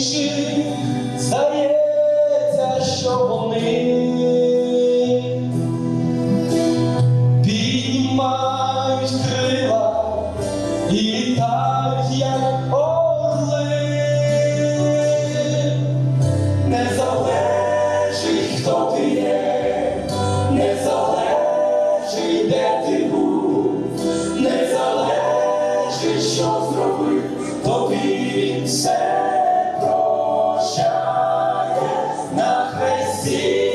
інші, здається, що вони піднімають крила і так як. assim.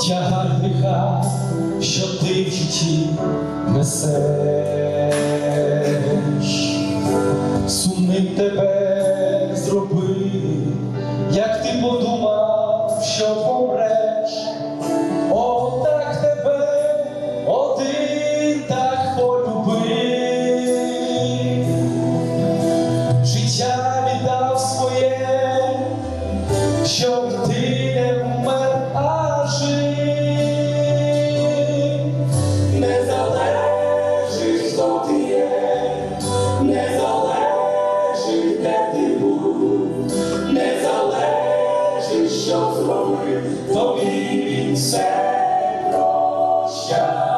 тягар гріха, що ти в житті несеш, сумним тебе зроби, як ти подумав, що помре. що зробив, тобі він все прощає.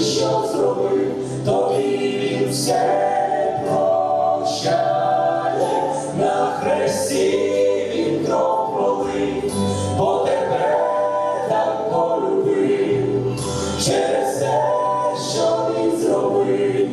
що зробив, тобі він прощає, на хресті він кров пролив, бо тебе так полюбив через те, що він зробив.